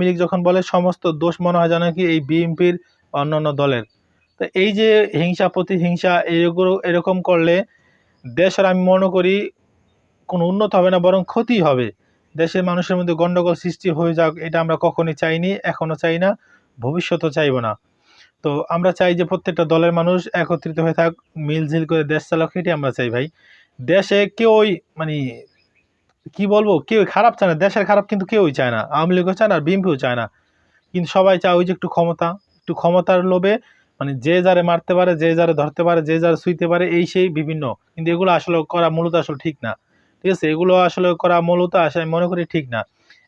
মিলিক যখন বলে, সমস্ত দোষ মনে হয় যেন কি এই বিএনপির অন্যান্য দলের। তো এই যে হিংসা, প্রতিহিংসা এরকম এরকম করলে দেশের আমি মনে করি কোনো উন্নত হবে না, বরং ক্ষতি হবে। দেশের মানুষের মধ্যে গণ্ডগোল সৃষ্টি হয়ে যাক, এটা আমরা কখনই চাইনি, এখনও চাই না, ভবিষ্যতেও চাইব না। তো আমরা চাই যে প্রত্যেকটা দলের মানুষ একত্রিত হয়ে থাক, মিলঝিল করে দেশ চালাক এটি আমরা চাই ভাই। দেশে কেউই মানে কি বলব? কেউ খারাপ চায় না, দেশের খারাপ কিন্তু কেউই চায় না, আওয়ামী লীগও চায় না আর বিএনপিও চায় না। কিন্তু সবাই চায় ওই যে একটু ক্ষমতা, একটু ক্ষমতার লোভে মানে যে যারে মারতে পারে, যে যারে ধরতে পারে, যে যারে ছুঁইতে পারে, এই সেই বিভিন্ন। কিন্তু এগুলো আসলে করা মূলত আসলে ঠিক না। ঠিক আছে? এগুলো আসলে করা মূলত আমি মনে করি ঠিক না।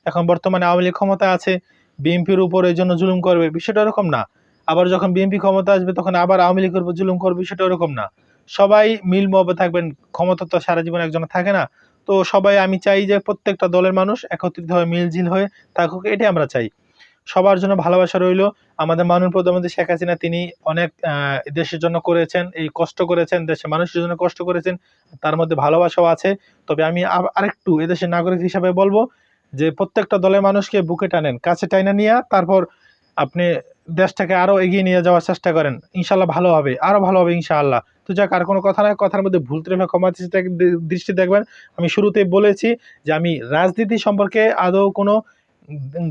এখন বর্তমানে আওয়ামী লীগ ক্ষমতা আছে, বিএনপির উপর এই জন্য জুলুম করবে, বিষয়টা এরকম না। আবার যখন বিএনপি ক্ষমতা আসবে, তখন আবার আওয়ামী লীগের উপর জুলুম করবে, বিষয়টা এরকম না। সবাই মিল মহবে থাকবেন, ক্ষমতা তো সারা জীবন একজন থাকে না। তো সবাই আমি চাই যে প্রত্যেকটা দলের মানুষ একত্রিত হয়ে মিলঝিল হয়ে থাকুক, এটাই আমরা চাই। সবার জন্য ভালোবাসা রইল। আমাদের মাননীয় প্রধানমন্ত্রী শেখ হাসিনা, তিনি অনেক দেশের জন্য করেছেন, এই কষ্ট করেছেন, দেশের মানুষের জন্য কষ্ট করেছেন, তার মধ্যে ভালোবাসাও আছে। তবে আমি আরেকটু এদেশের নাগরিক হিসাবে বলব যে প্রত্যেকটা দলের মানুষকে বুকে টানেন, কাছে টাইনা নিয়ে, তারপর আপনি দেশটাকে আরও এগিয়ে নিয়ে যাওয়ার চেষ্টা করেন। ইনশাল্লাহ ভালো হবে আরও ভালো হবে ইনশাআল্লাহ। তো যাক, আর কোনো কথা নয় কথার মধ্যে ভুল ত্রুটি ক্ষমা দৃষ্টি- দেখবেন। আমি শুরুতেই বলেছি যে আমি রাজনীতি সম্পর্কে আদৌ কোনো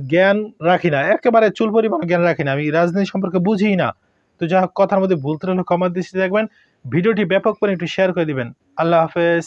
জ্ঞান রাখি না। একেবারে চুল পরিমাণ জ্ঞান রাখি না। আমি রাজনীতি সম্পর্কে বুঝি না। তো যা কথার মধ্যে ভুল ত্রুটি ক্ষমা দৃষ্টি দেখবেন। ভিডিওটি ব্যাপক করে একটু শেয়ার করে দিবেন। আল্লাহ হাফেজ।